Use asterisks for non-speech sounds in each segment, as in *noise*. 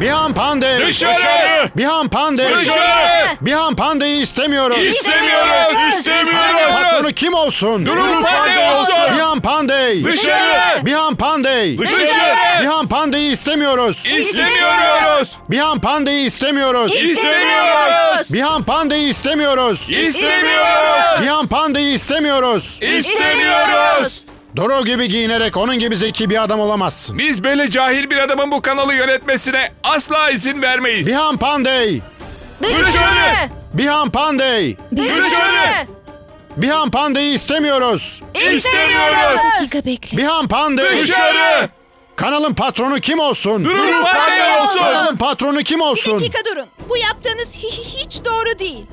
Bihan Pandey. Dışarı! Bihan Pandey. Dışarı! Bihan Pandey'i istemiyoruz. İstemiyoruz! İstemiyoruz! Patronu kim olsun? Durum Pandey olsun! Bihan Pandey. Dışarı! Bihan Pandey. Dışarı! Bihan Pandey'i istemiyoruz. İstemiyoruz! Bihan Pandey'i istemiyoruz. İstemiyoruz! Bihan Pandey'i istemiyoruz. İstemiyoruz! Bihan Pandey'i istemiyoruz. İstemiyoruz! Doro gibi giyinerek onun gibi zeki bir adam olamazsın. Biz böyle cahil bir adamın bu kanalı yönetmesine asla izin vermeyiz. Bihan Pandey. Dışarı! Bihan Pandey. Dışarı! Bihan Pandey'i istemiyoruz. İstemiyoruz! dakika bekle. Bihan Pandey. Dışarı! Kanalın patronu kim olsun? Durum Pandey olsun! Kanalın patronu kim olsun? dakika durun. Bu yaptığınız hi- hi- hiç doğru değil.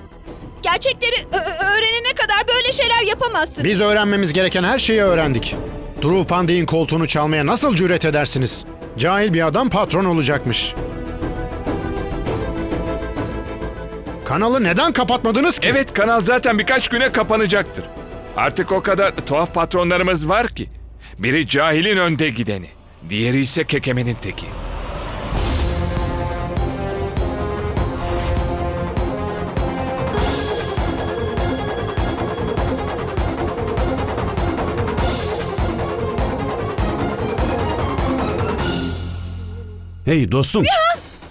Gerçekleri öğrenene kadar böyle şeyler yapamazsınız. Biz öğrenmemiz gereken her şeyi öğrendik. Drew Pandey'in koltuğunu çalmaya nasıl cüret edersiniz? Cahil bir adam patron olacakmış. Kanalı neden kapatmadınız ki? Evet kanal zaten birkaç güne kapanacaktır. Artık o kadar tuhaf patronlarımız var ki. Biri cahilin önde gideni. Diğeri ise kekemenin teki. Hey dostum.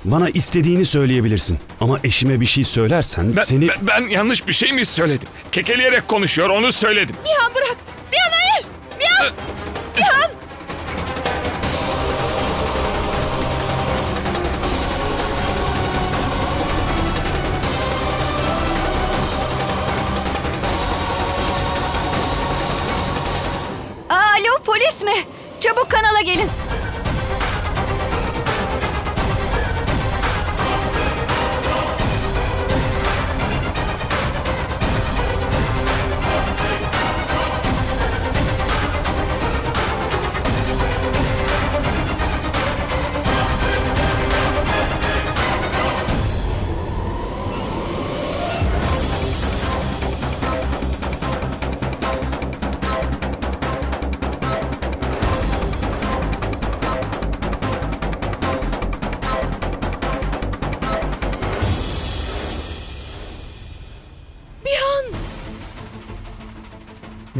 Bana istediğini söyleyebilirsin. Ama eşime bir şey söylersen Ben, seni... ben, ben yanlış bir şey mi söyledim? Kekeleyerek konuşuyor onu söyledim. Bihan bırak. Bihan hayır. Bihan. Bihan. Alo polis mi? Çabuk kanala gelin.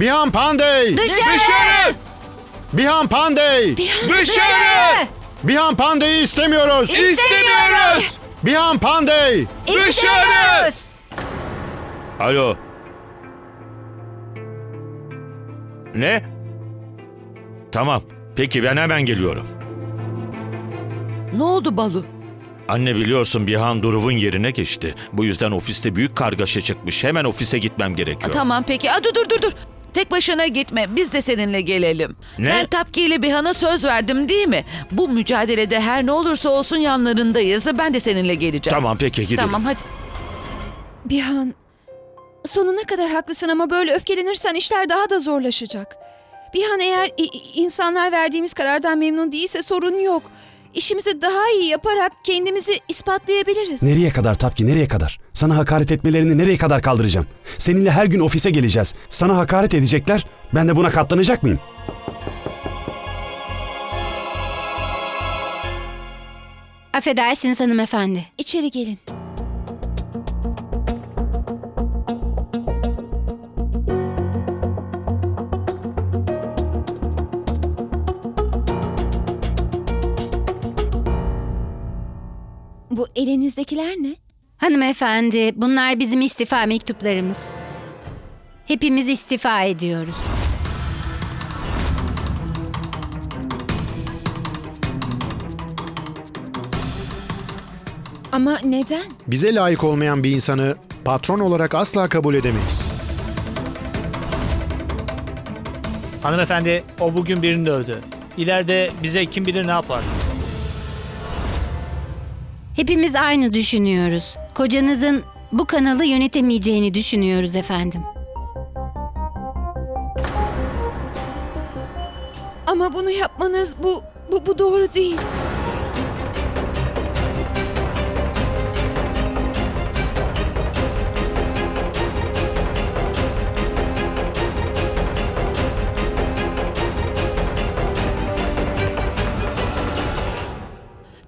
Bihan Pandey! Dışarı! Bihan Pandey! Dışarı! Bihan Pandey'i istemiyoruz! İstemiyoruz! Bihan Pandey! Dışarı! Alo. Ne? Tamam. Peki ben hemen geliyorum. Ne oldu Balu? Anne biliyorsun Bihan Duruv'un yerine geçti. Bu yüzden ofiste büyük kargaşa çıkmış. Hemen ofise gitmem gerekiyor. Tamam peki. Aa, dur dur dur dur. Tek başına gitme. Biz de seninle gelelim. Ne? Ben Tapki ile Bihan'a söz verdim değil mi? Bu mücadelede her ne olursa olsun yanlarındayız. Ben de seninle geleceğim. Tamam peki gidelim. Tamam hadi. Bihan. Sonuna kadar haklısın ama böyle öfkelenirsen işler daha da zorlaşacak. Bihan eğer insanlar verdiğimiz karardan memnun değilse sorun yok. İşimizi daha iyi yaparak kendimizi ispatlayabiliriz. Nereye kadar Tapki nereye kadar? Sana hakaret etmelerini nereye kadar kaldıracağım? Seninle her gün ofise geleceğiz. Sana hakaret edecekler. Ben de buna katlanacak mıyım? Affedersiniz hanımefendi. İçeri gelin. Bu elinizdekiler ne? Hanımefendi bunlar bizim istifa mektuplarımız. Hepimiz istifa ediyoruz. Ama neden? Bize layık olmayan bir insanı patron olarak asla kabul edemeyiz. Hanımefendi o bugün birini dövdü. İleride bize kim bilir ne yapar. Hepimiz aynı düşünüyoruz. Kocanızın bu kanalı yönetemeyeceğini düşünüyoruz efendim. Ama bunu yapmanız bu bu bu doğru değil.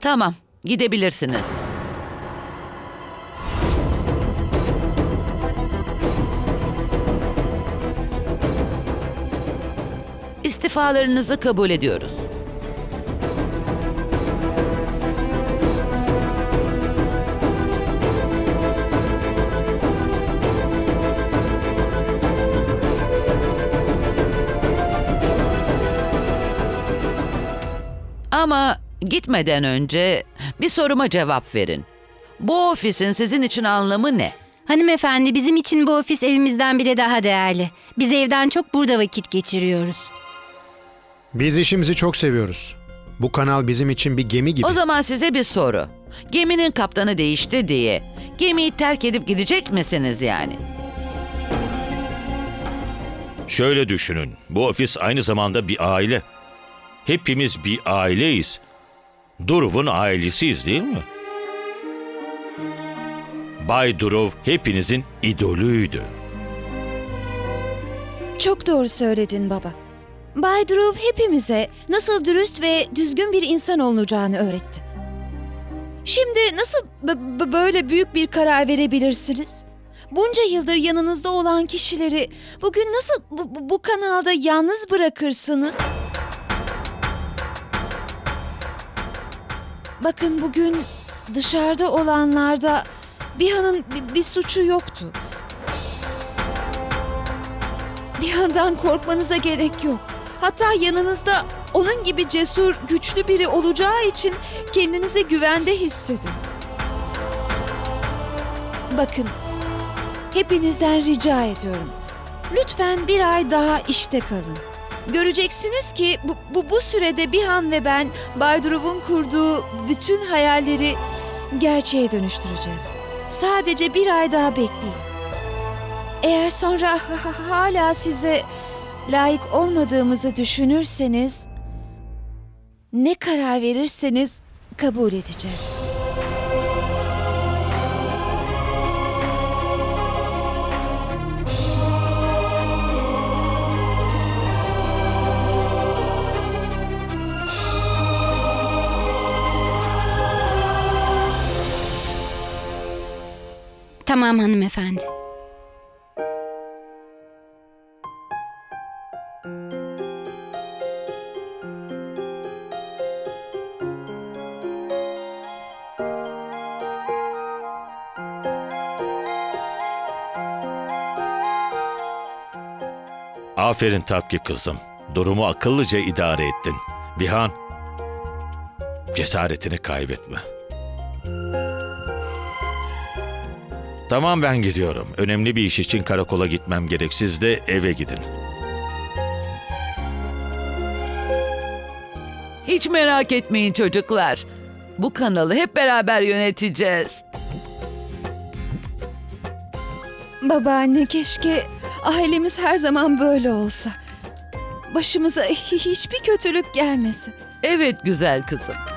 Tamam. Gidebilirsiniz. İstifalarınızı kabul ediyoruz. Ama gitmeden önce bir soruma cevap verin. Bu ofisin sizin için anlamı ne? Hanımefendi bizim için bu ofis evimizden bile daha değerli. Biz evden çok burada vakit geçiriyoruz. Biz işimizi çok seviyoruz. Bu kanal bizim için bir gemi gibi. O zaman size bir soru. Geminin kaptanı değişti diye gemiyi terk edip gidecek misiniz yani? Şöyle düşünün. Bu ofis aynı zamanda bir aile. Hepimiz bir aileyiz. Duruv'un ailesiyiz değil mi? Bay Duruv hepinizin idolüydü. Çok doğru söyledin baba. Bay Dhruv hepimize nasıl dürüst ve düzgün bir insan olunacağını öğretti. Şimdi nasıl böyle büyük bir karar verebilirsiniz? Bunca yıldır yanınızda olan kişileri bugün nasıl bu- bu kanalda yalnız bırakırsınız? Bakın bugün dışarıda olanlarda Biha'nın bir, bir suçu yoktu. Bir yandan korkmanıza gerek yok. Hatta yanınızda onun gibi cesur, güçlü biri olacağı için kendinizi güvende hissedin. Bakın, hepinizden rica ediyorum. Lütfen bir ay daha işte kalın. Göreceksiniz ki bu, bu, bu sürede Bihan ve ben Bay Duruv'un kurduğu bütün hayalleri gerçeğe dönüştüreceğiz. Sadece bir ay daha bekleyin. Eğer sonra ha- *laughs* ha- hala size layık olmadığımızı düşünürseniz ne karar verirseniz kabul edeceğiz. Tamam hanımefendi. Aferin Tapki kızım. Durumu akıllıca idare ettin. Bihan, cesaretini kaybetme. Tamam ben gidiyorum. Önemli bir iş için karakola gitmem gerek. Siz de eve gidin. Hiç merak etmeyin çocuklar. Bu kanalı hep beraber yöneteceğiz. Babaanne keşke ailemiz her zaman böyle olsa. Başımıza hiçbir kötülük gelmesin. Evet güzel kızım.